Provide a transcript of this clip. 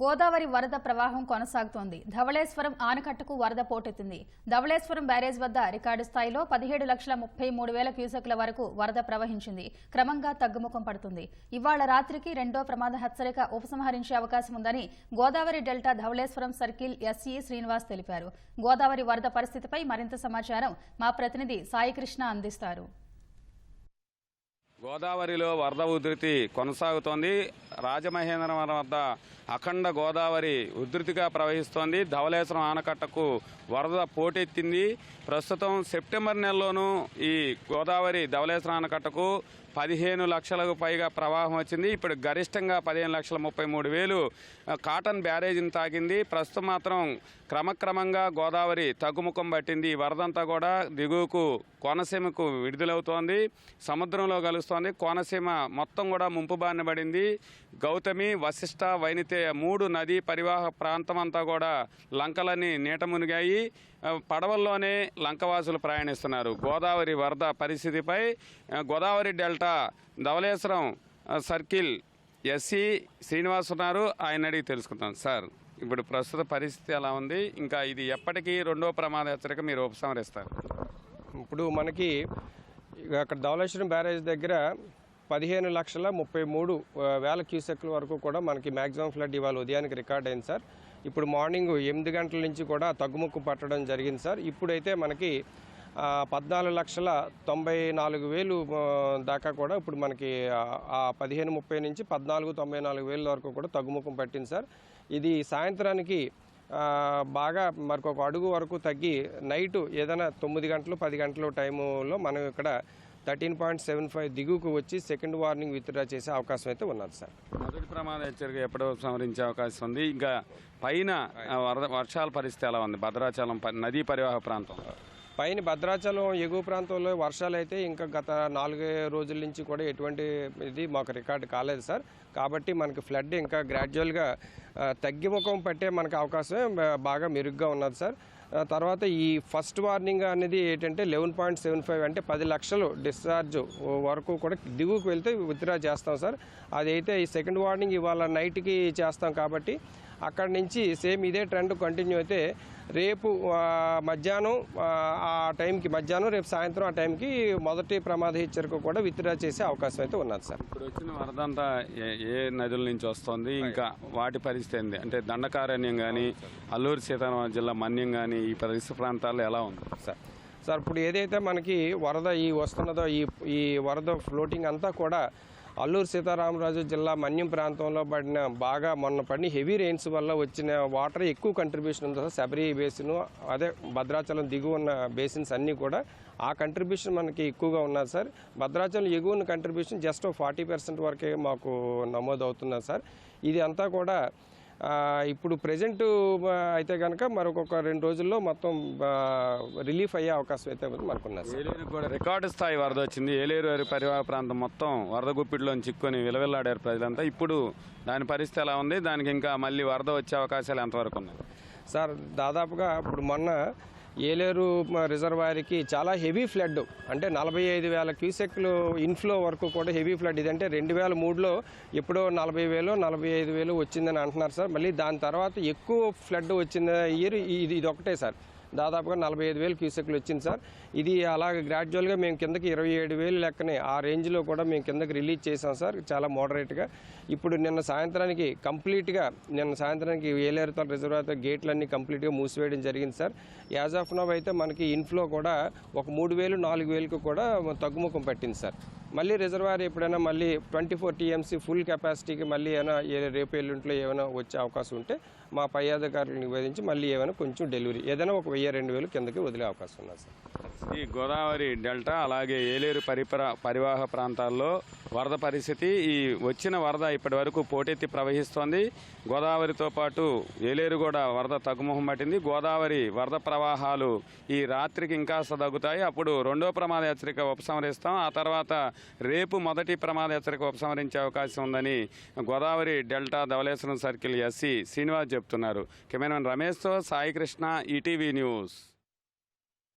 గోదావరి వరద ప్రవాహం కొనసాగుతోంది. ధవళేశ్వరం ఆనకట్టకు వరద పోటెత్తింది. ధవళేశ్వరం బ్యారేజ్ వద్ద రికార్డు స్థాయిలో పదిహేడు లక్షల ముప్పై మూడు వేల క్యూసెక్ల వరకు వరద ప్రవహించింది. క్రమంగా తగ్గుముఖం పడుతుంది. ఇవాళ రాత్రికి రెండో ప్రమాద హెచ్చరిక ఉపసంహరించే అవకాశం ఉందని Godavari delta Dhavaleswaram circle SE Srinivas తెలిపారు. గోదావరి వరద పరిస్థితిపై మరింత సమాచారం మా ప్రతినిధి సాయికృష్ణ అందిస్తారు. గోదావరిలో వరద ఉధృతి కొనసాగుతోంది. రాజమహేంద్రవరం వద్ద అఖండ గోదావరి ఉధృతిగా ప్రవహిస్తోంది. ధవలేశ్వరం ఆనకట్టకు వరద పోటెత్తింది. ప్రస్తుతం సెప్టెంబర్ నెలలోనూ ఈ గోదావరి ధవలేశ్వరం ఆనకట్టకు పదిహేను లక్షలకు పైగా ప్రవాహం వచ్చింది. ఇప్పుడు గరిష్టంగా పదిహేను లక్షల ముప్పై మూడు వేలు కాటన్ బ్యారేజీని తాకింది. ప్రస్తుతం మాత్రం క్రమక్రమంగా గోదావరి తగ్గుముఖం పట్టింది. ఈ వరదంతా కూడా దిగువకు కోనసీమకు విడుదలవుతోంది. సముద్రంలో కలుస్తోంది. కోనసీమ మొత్తం కూడా ముంపు బారిన పడింది. గౌతమి వశిష్ట వైనితేయ మూడు నదీ పరివాహ ప్రాంతం అంతా కూడా లంకలన్నీ నీట మునిగాయి. పడవల్లోనే లంకవాసులు ప్రయాణిస్తున్నారు. గోదావరి వరద పరిస్థితిపై Godavari delta Dhavaleswaram circle SE Srinivas ఉన్నారు. ఆయన అడిగి తెలుసుకుందాం. సార్ ఇప్పుడు ప్రస్తుత పరిస్థితి ఎలా ఉంది? ఇంకా ఇది ఎప్పటికీ రెండో ప్రమాద హెచ్చరిక మీరు ఉపసంహరిస్తారు. ఇప్పుడు మనకి అక్కడ ధవళేశ్వరం బ్యారేజ్ దగ్గర పదిహేను లక్షల ముప్పై మూడు వేల క్యూసెక్ల వరకు కూడా మనకి మ్యాక్సిమం ఫ్లడ్ ఇవాళ ఉదయానికి రికార్డ్ అయింది సార్. ఇప్పుడు మార్నింగ్ ఎనిమిది గంటల నుంచి కూడా తగ్గుముక్కు పట్టడం జరిగింది సార్. ఇప్పుడైతే మనకి పద్నాలుగు లక్షల తొంభై నాలుగు వేలు దాకా కూడా ఇప్పుడు మనకి ఆ- పదిహేను ముప్పై నుంచి పద్నాలుగు తొంభై నాలుగు వేల వరకు కూడా తగ్గుముఖం పట్టింది సార్. ఇది సాయంత్రానికి బాగా మరొక అడుగు వరకు తగ్గి నైట్ ఏదైనా తొమ్మిది గంటలు పది గంటల టైములో మనం ఇక్కడ థర్టీన్ పాయింట్ సెవెన్ ఫైవ్ దిగువకు వచ్చి సెకండ్ వార్నింగ్ విత్డ్రా చేసే అవకాశం అయితే ఉన్నది సార్. మొదటి ప్రమాద హెచ్చరిక ఎప్పుడు ఉపసంహరించే అవకాశం ఉంది. ఇంకా పైన వరద వర్షాల పరిస్థితి ఎలా ఉంది? భద్రాచలం నదీ పరివాహక ప్రాంతం. పైన భద్రాచలం ఎగువ ప్రాంతంలో వర్షాలు అయితే ఇంకా గత నాలుగు రోజుల నుంచి కూడా ఎటువంటి ఇది మాకు రికార్డు కాలేదు సార్. కాబట్టి మనకి ఫ్లడ్ ఇంకా గ్రాడ్యువల్గా తగ్గిముఖం పట్టే మనకు అవకాశం బాగా మెరుగ్గా ఉన్నది సార్. తర్వాత ఈ ఫస్ట్ వార్నింగ్ అనేది ఏంటంటే లెవెన్ పాయింట్ సెవెన్ ఫైవ్ అంటే పది లక్షలు డిశ్చార్జ్ వరకు కూడా దిగుకు వెళ్తే విత్డ్రా చేస్తాం సార్. అదైతే ఈ సెకండ్ వార్నింగ్ ఇవాళ నైట్కి చేస్తాం కాబట్టి అక్కడ నుంచి సేమ్ ఇదే ట్రెండ్ కంటిన్యూ అయితే రేపు మధ్యాహ్నం ఆ, టైంకి మధ్యాహ్నం రేపు సాయంత్రం ఆ టైంకి మొదటి ప్రమాద హెచ్చరిక కూడా విత్డ్రా చేసే అవకాశం అయితే ఉన్నది సార్. ఇప్పుడు వచ్చిన వరద అంతా ఏ- ఏ నదుల నుంచి వస్తుంది ఇంకా వాటి పరిస్థితి ఏంది? అంటే దండకారణ్యం కానీ అల్లూరు సీతారామ జిల్లా మన్యం కానీ ఈ పరిసర ప్రాంతాల్లో ఎలా ఉంది? సార్ సార్ ఇప్పుడు ఏదైతే మనకి వరద ఈ వస్తున్నదో ఈ ఈ వరద ఫ్లోటింగ్ అంతా కూడా అల్లూరు సీతారామరాజు జిల్లా మన్యం ప్రాంతంలో పడిన బాగా మొన్న పడిన హెవీ రెయిన్స్ వల్ల వచ్చిన వాటర్ ఎక్కువ కంట్రిబ్యూషన్ ఉంది సార్. శబరి బేసిన్ అదే భద్రాచలం దిగువ ఉన్న బేసిన్స్ అన్నీ కూడా ఆ కంట్రిబ్యూషన్ మనకి ఎక్కువగా ఉన్నది సార్. భద్రాచలం ఎగువన కంట్రిబ్యూషన్ జస్ట్ ఫార్టీ పర్సెంట్ వరకే మాకు నమోదు అవుతున్నది సార్. ఇది అంతా కూడా ఇప్పుడు ప్రజెంట్ అయితే కనుక మరొక రెండు రోజుల్లో మొత్తం రిలీఫ్ అయ్యే అవకాశం అయితే మనకున్నది సార్. ఏలేరు కూడా రికార్డు స్థాయి వరద వచ్చింది. ఏలేరు వారి పరివాహక ప్రాంతం మొత్తం వరద గుప్పిడిలో చిక్కుని విలవిల్లాడారు ప్రజలంతా. ఇప్పుడు దాని పరిస్థితి ఎలా ఉంది? దానికి ఇంకా మళ్ళీ వరద వచ్చే అవకాశాలు ఎంతవరకు ఉన్నాయి? సార్ దాదాపుగా ఇప్పుడు మొన్న ఏలేరు రిజర్వాయర్కి చాలా హెవీ ఫ్లడ్. అంటే నలభై ఐదు వేల క్యూసెక్లు ఇన్ఫ్లో వరకు కూడా హెవీ ఫ్లడ్. ఇదంటే రెండు వేల మూడులో ఎప్పుడో నలభై వేలు నలభై ఐదు వేలు వచ్చిందని అంటున్నారు సార్. మళ్ళీ దాని తర్వాత ఎక్కువ ఫ్లడ్ వచ్చింది ఇయర్ ఇది ఇది ఒకటే సార్. దాదాపుగా నలభై ఐదు వేలు క్యూసెక్లు వచ్చింది సార్. ఇది అలాగే గ్రాడ్యువల్గా మేము కిందకి ఇరవై ఏడు వేలు లెక్కనే ఆ రేంజ్లో కూడా మేము కిందకి రిలీజ్ చేసాం సార్ చాలా మోడరేట్గా ఇప్పుడు నిన్న సాయంత్రానికి కంప్లీట్గా నిన్న సాయంత్రానికి ఏలేరుతాల రిజర్వాయర్ గేట్లన్నీ కంప్లీట్గా మూసివేయడం జరిగింది సార్. యాజ్ ఆఫ్ నవ్ అయితే మనకి ఇన్ఫ్లో కూడా ఒక మూడు వేలు నాలుగు వేలకు కూడా తగ్గుముఖం పట్టింది సార్. మళ్ళీ రిజర్వాయర్ ఎప్పుడైనా మళ్ళీ ట్వంటీ ఫోర్ టీఎంసీ ఫుల్ కెపాసిటీకి మళ్ళీ ఏమైనా ఏ- రేపు ఎల్లుంట్లో ఏమైనా వచ్చే అవకాశం ఉంటే మా పై అధికారులు నివేదించి మళ్ళీ ఏమైనా కొంచెం డెలివరీ ఏదైనా ఒక వెయ్యి రెండు వేలు కిందకి వదిలే అవకాశం ఉన్నది సార్. ఈ గోదావరి డెల్టా అలాగే ఏలేరు పరిపర పరివాహ ప్రాంతాల్లో వరద పరిస్థితి ఈ వచ్చిన వరద ఇప్పటి వరకు పోటెత్తి ప్రవహిస్తోంది. గోదావరితో పాటు ఏలేరు కూడా వరద తగ్గుముఖం పట్టింది. గోదావరి వరద ప్రవాహాలు ఈ రాత్రికి ఇంకా తగ్గుతాయి. అప్పుడు రెండో ప్రమాద హెచ్చరిక ఉపసంహరిస్తాం. ఆ తర్వాత రేపు మొదటి ప్రమాద హెచ్చరిక ఉపసంహరించే అవకాశం ఉందని Godavari delta Dhavaleswaram circle SE Srinivas చెప్తున్నారు. కెమెరామెన్ రమేష్తో సాయికృష్ణ ఈటీవీ న్యూస్.